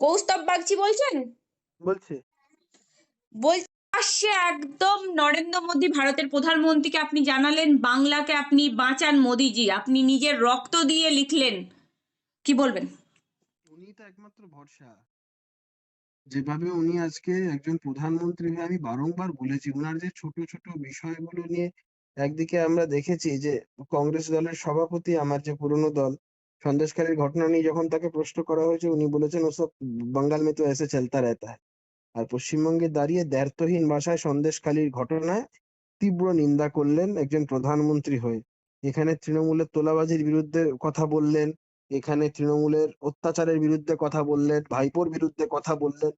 কৌস্তব বাগচি বলছেন? বলছি। বলছি আসছে একদম নরেন্দ্র মোদী ভারতের প্রধানমন্ত্রীকে আপনি জানালেন বাংলাকে আপনি বাঁচান মোদিজি আপনি নিজের রক্ত দিয়ে লিখলেন। কি বলবেন? উনি তো একমাত্র ভরসা। যেভাবে উনি আজকে একজন প্রধানমন্ত্রী হয়ে আমি বারংবার বলেছি উনার যে ছোট ছোট বিষয়গুলো নিয়ে একদিকে আমরা দেখেছি যে কংগ্রেস দলের সভাপতি আমার যে পুরনো দল সন্দেশখালীর ঘটনা নিয়ে যখন তাকে প্রশ্ন করা হয়েছে, উনি বলেছেন, ওসব বাঙ্গাল মে তো এসে চলতা রেহতা হ্যায়। আর পশ্চিমবঙ্গে দাঁড়িয়ে দ্ব্যর্থহীন ভাষায় সন্দেশখালীর ঘটনায় তীব্র নিন্দা করলেন একজন প্রধানমন্ত্রী হয়ে। এখানে তৃণমূলের তোলাবাজির বিরুদ্ধে কথা বললেন, এখানে তৃণমূলের অত্যাচারের বিরুদ্ধে কথা বললেন, ভাইপোর বিরুদ্ধে কথা বললেন।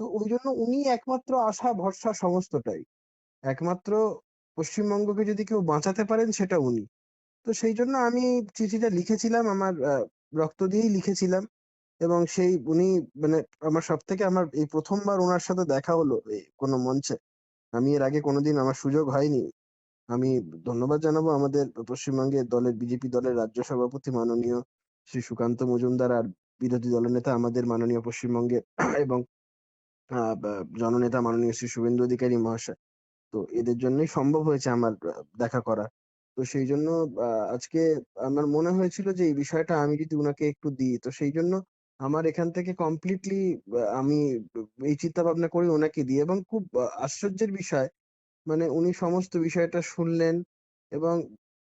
তো ওই জন্য উনি একমাত্র আশা, ভরসা সমস্তটাই। একমাত্র পশ্চিমবঙ্গকে যদি কেউ বাঁচাতে পারেন, সেটা উনি। তো সেই জন্য আমি চিঠিটা লিখেছিলাম, আমার রক্ত দিয়েই লিখেছিলাম এবং সেই উনি মানে আমার সব থেকে আমার এই প্রথমবার ওনার সাথে দেখা হলো এই কোনো মঞ্চে। আমি এর আগে কোনোদিন আমার সুযোগ হয়নি। আমি ধন্যবাদ জানাব আমাদের পশ্চিমবঙ্গের দলের, বিজেপি দলের রাজ্য সভাপতি মাননীয় শ্রী সুকান্ত মজুমদার আর বিরোধী দলনেতা আমাদের মাননীয় পশ্চিমবঙ্গের এবং জননেতা মাননীয় শ্রী শুভেন্দু অধিকারী মহাশয়। তো এদের জন্যই সম্ভব হয়েছে আমার দেখা করা। তো সেই জন্য আজকে আমার মনে হয়েছিল যে এই বিষয়টা আমি যদি উনাকে একটু দিই, তো সেই জন্য আমার এখান থেকে কমপ্লিটলি আমি এই চিন্তা ভাবনা করি ওনাকে দিই এবং খুব আশ্চর্যের বিষয়। মানে উনি সমস্ত বিষয়টা শুনলেন এবং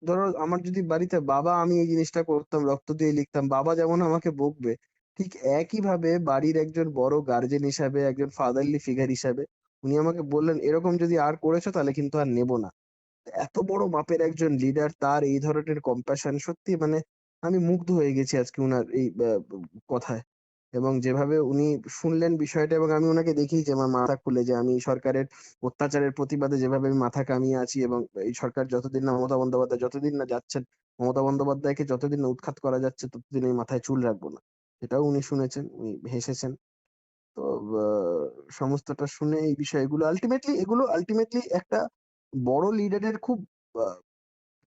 ধরো আমার যদি বাড়িতে বাবা, আমি এই জিনিসটা করতাম, রক্ত দিয়ে লিখতাম, বাবা যেমন আমাকে বকবে, ঠিক একই ভাবে বাড়ির একজন বড় গার্জেন হিসাবে, একজন ফাদারলি ফিগার হিসাবে, উনি আমাকে বললেন, এরকম যদি আর করেছ তাহলে কিন্তু আর নেব না। এত বড় মাপের একজন লিডার তার এই ধরনের কম্প্যাশন সত্যি মানে আমি মুগ্ধ হয়ে গেছি আজকে উনার এই কথায়। এবং যেভাবে উনি শুনলেন বিষয়টা এবং আমি ওনাকে দেখি যে আমার মাথা খুলে যে আমি এই সরকারের অত্যাচারের প্রতিবাদে যেভাবে আমি মাথা কামিয়ে আছি এবং এই সরকার যতদিন না মমতা বন্দ্যোপাধ্যায়, যতদিন না যাচ্ছেন, মমতা বন্দ্যোপাধ্যায়কে যতদিন না উৎখাত করা যাচ্ছে, ততদিন আমি মাথায় চুল রাখব না। সেটাও উনি শুনেছেন, উনি হেসেছেন। তো সমস্তটা শুনে এই বিষয়গুলো আলটিমেটলি এগুলো আলটিমেটলি একটা বড় লিডারের খুব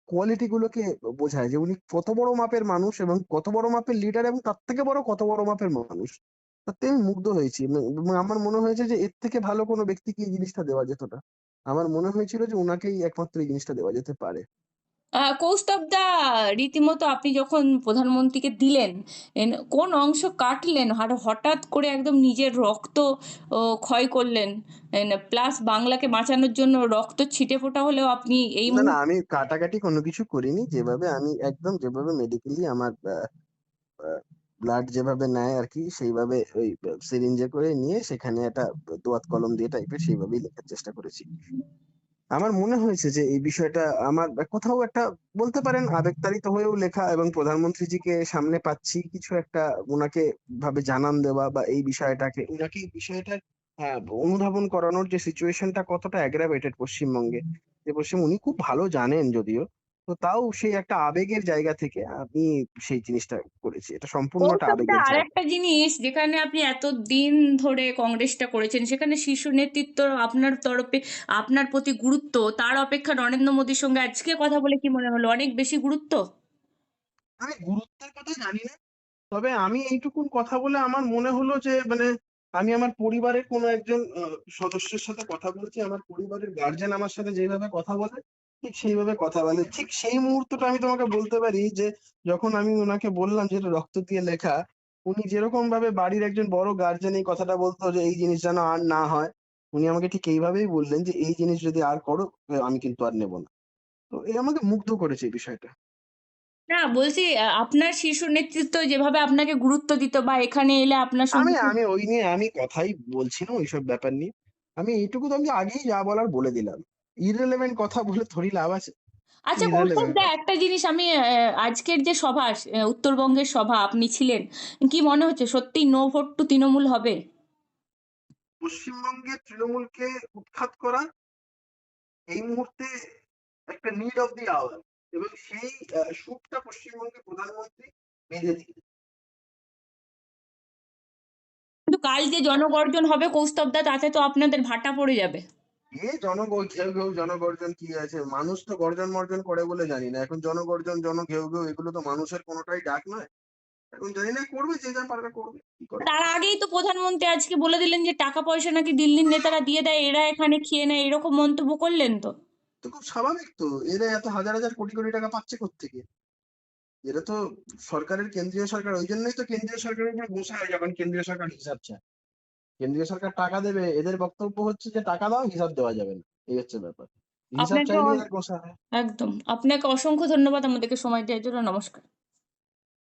কোয়ালিটি গুলোকে বোঝায় যে উনি কত বড় মাপের মানুষ এবং কত বড় মাপের লিডার এবং তার থেকে বড় কত বড় মাপের মানুষ। তাতে আমি মুগ্ধ হয়েছি। এবং আমার মনে হয়েছে যে এর থেকে ভালো কোনো ব্যক্তিকে এই জিনিসটা দেওয়া যেত না। আমার মনে হয়েছিল যে ওনাকেই একমাত্র এই জিনিসটা দেওয়া যেতে পারে। আহ, কৌস্তব দা রীতিমতো আপনি যখন প্রধানমন্ত্রীকে দিলেন কোন অংশ কাটলেন? আর হঠাৎ করে একদম নিজের রক্ত ক্ষয় করলেন প্লাস বাংলাকে বাঁচানোর জন্য রক্ত ছিটে ফোটা হলেও আপনি এই না না আমি কাটাকাটি কোনো কিছু করিনি। যেভাবে আমি একদম যেভাবে মেডিকেলি আমার ব্লাড যেভাবে নেয় আর কি সেইভাবে ওই সিরিঞ্জে করে নিয়ে সেখানে একটা দোয়াত কলম দিয়ে টাইপের সেইভাবেই লেখার চেষ্টা করেছি। আমার মনে হয়েছে যে এই বিষয়টা আমার কোথাও একটা বলতে পারেন আবেগতাড়িত হয়েও লেখা এবং প্রধানমন্ত্রীজিকে সামনে পাচ্ছি কিছু একটা ওনাকে ভাবে জানান দেওয়া বা এই বিষয়টাকে ওনাকে এই বিষয়টা আহ, অনুধাবন করানোর যে সিচুয়েশনটা কতটা অ্যাগ্রাভেটেড পশ্চিমবঙ্গে যে পশ্চিম উনি খুব ভালো জানেন যদিও তো তাও সেই একটা আবেগের জায়গা থেকে আমি সেই জিনিসটা করেছি। এটা সম্পূর্ণটা আবেগের আর জায়গা। একটা জিনিস যেখানে আপনি এত দিন ধরে কংগ্রেসটা করেছেন সেখানে শীর্ষ নেতৃত্ব আপনার তরফে আপনার প্রতি গুরুত্ব তার অপেক্ষা নরেন্দ্র মোদীর সঙ্গে আজকে কথা বলে কি মনে হলো? অনেক বেশি গুরুত্ব? আমি গুরুত্বের কথা জানি না। তবে আমি এইটুকুন কথা বলে আমার মনে হলো যে মানে আমি আমার পরিবারের কোনো একজন সদস্যের সাথে কথা বলছি আমার পরিবারের গার্জেন আমার সাথে যেভাবে কথা বলে ঠিক সেইভাবে কথা বলে। ঠিক সেই মুহূর্তটা আমি তোমাকে বলতে পারি যে যখন আমি ওনাকে বললাম যে এটা রক্ত দিয়ে লেখা উনি যেরকম ভাবে বাড়ির একজন বড় গার্জেন এই কথাটা বলতো যে এই জিনিস যেন আর না হয় উনি আমাকে ঠিক এইভাবেই বললেন যে এই জিনিস যদি আর করো আমি কিন্তু আর নেব না। তো এই আমাকে মুগ্ধ করেছে এই বিষয়টা। না বলছি আপনার শীর্ষ নেতৃত্ব যেভাবে আপনাকে গুরুত্ব দিত বা এখানে এলে আপনার আমি আমি ওই নিয়ে আমি কথাই বলছি না ওইসব ব্যাপার নিয়ে। আমি এইটুকু তো আমি আগেই যা বলার বলে দিলাম। ইররেলেভেন্ট কথা বলে থোড়ি লাভ আছে। আচ্ছা কৌস্তবদা একটা জিনিস আমি আহ, আজকের যে সভা আহ, উত্তরবঙ্গের সভা আপনি ছিলেন কি মনে হচ্ছে সত্যি নো ভোট টু তৃণমূল হবে? পশ্চিমবঙ্গের তৃণমূলকে উৎখাত করা এই মুহূর্তে একটা নিড অফ দি আওয়ার এবং সেই আহ, সুরটা পশ্চিমবঙ্গের প্রধানমন্ত্রী বেঁধে দিলেন। কিন্তু কাল যে জনগর্জন হবে কৌস্তবদা তাতে তো আপনাদের ভাটা পড়ে যাবে। এ জনগণ ঘেউ ঘেউ জনগর্জন কি আছে? মানুষ তো গর্জন মর্জন করে বলে জানি না। এখন জনগর্জন জন ঘেউ ঘেউ এগুলো তো মানুষের কোনোটাই ডাক নয়। এখন জানি না করবে যে যা পারবে করবে। তার আগেই তো প্রধানমন্ত্রী আজকে বলে দিলেন যে টাকা পয়সা নাকি দিল্লির নেতারা দিয়ে দেয় এরা এখানে খেয়ে নেয় এরকম মন্তব্য করলেন তো? তো খুব স্বাভাবিক তো। এরা এত হাজার হাজার কোটি কোটি টাকা পাচ্ছে কোত্থেকে? এরা তো সরকারের কেন্দ্রীয় সরকার ওই জন্যই তো কেন্দ্রীয় সরকারের উপর গোসা হয় যখন কেন্দ্রীয় সরকার হিসাব চায়। কেন্দ্রীয় সরকার টাকা দেবে এদের বক্তব্য হচ্ছে যে টাকা দাও হিসাব দেওয়া যাবে না। এই হচ্ছে ব্যাপার। হিসাব আপনাকে একদম। আপনাকে অসংখ্য ধন্যবাদ আমাদেরকে সময় দেওয়ার জন্য। নমস্কার।